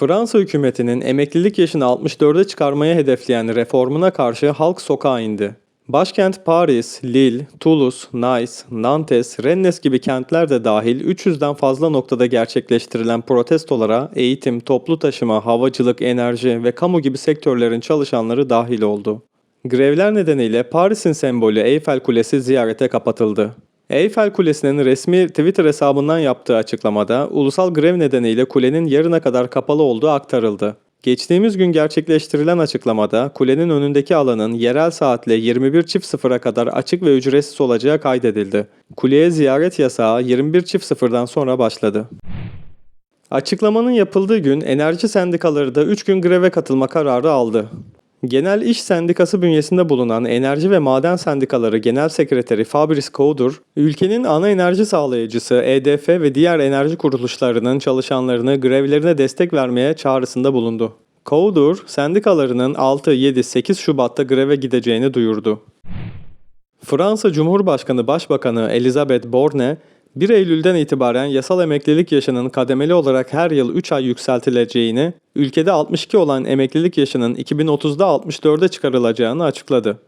Fransa hükümetinin emeklilik yaşını 64'e çıkarmaya hedefleyen reformuna karşı halk sokağa indi. Başkent Paris, Lille, Toulouse, Nice, Nantes, Rennes gibi kentler de dahil 300'den fazla noktada gerçekleştirilen protestolara eğitim, toplu taşıma, havacılık, enerji ve kamu gibi sektörlerin çalışanları dahil oldu. Grevler nedeniyle Paris'in sembolü Eyfel Kulesi ziyarete kapatıldı. Eyfel Kulesi'nin resmi Twitter hesabından yaptığı açıklamada ulusal grev nedeniyle kulenin yarına kadar kapalı olduğu aktarıldı. Geçtiğimiz gün gerçekleştirilen açıklamada kulenin önündeki alanın yerel saatle 21.00'a kadar açık ve ücretsiz olacağı kaydedildi. Kuleye ziyaret yasağı 21.00'dan sonra başladı. Açıklamanın yapıldığı gün enerji sendikaları da 3 gün greve katılma kararı aldı. Genel İş Sendikası bünyesinde bulunan Enerji ve Maden Sendikaları Genel Sekreteri Fabrice Coudur, ülkenin ana enerji sağlayıcısı EDF ve diğer enerji kuruluşlarının çalışanlarını grevlerine destek vermeye çağrısında bulundu. Coudur, sendikalarının 6, 7, 8 Şubat'ta greve gideceğini duyurdu. Fransa Cumhurbaşkanı Başbakanı Elisabeth Borne, 1 Eylül'den itibaren yasal emeklilik yaşının kademeli olarak her yıl 3 ay yükseltileceğini, ülkede 62 olan emeklilik yaşının 2030'da 64'e çıkarılacağını açıkladı.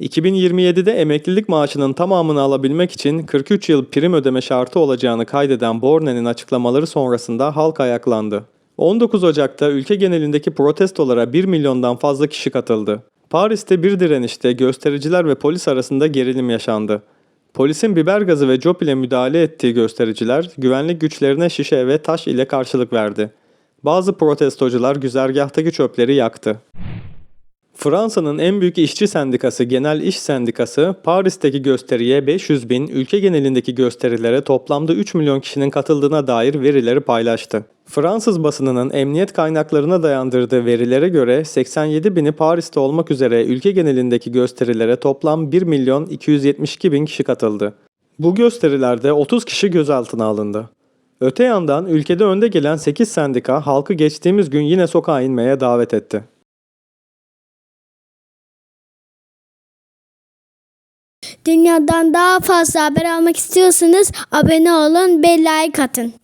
2027'de emeklilik maaşının tamamını alabilmek için 43 yıl prim ödeme şartı olacağını kaydeden Borne'nin açıklamaları sonrasında halk ayaklandı. 19 Ocak'ta ülke genelindeki protestolara 1 milyondan fazla kişi katıldı. Paris'te bir direnişte göstericiler ve polis arasında gerilim yaşandı. Polisin biber gazı ve cop ile müdahale ettiği göstericiler güvenlik güçlerine şişe ve taş ile karşılık verdi. Bazı protestocular güzergahtaki çöpleri yaktı. Fransa'nın en büyük işçi sendikası Genel İş Sendikası, Paris'teki gösteriye 500 bin, ülke genelindeki gösterilere toplamda 3 milyon kişinin katıldığına dair verileri paylaştı. Fransız basınının emniyet kaynaklarına dayandırdığı verilere göre 87 bini Paris'te olmak üzere ülke genelindeki gösterilere toplam 1 milyon 272 bin kişi katıldı. Bu gösterilerde 30 kişi gözaltına alındı. Öte yandan ülkede önde gelen 8 sendika halkı geçtiğimiz gün yine sokağa inmeye davet etti. Dünyadan daha fazla haber almak istiyorsanız abone olun ve like atın.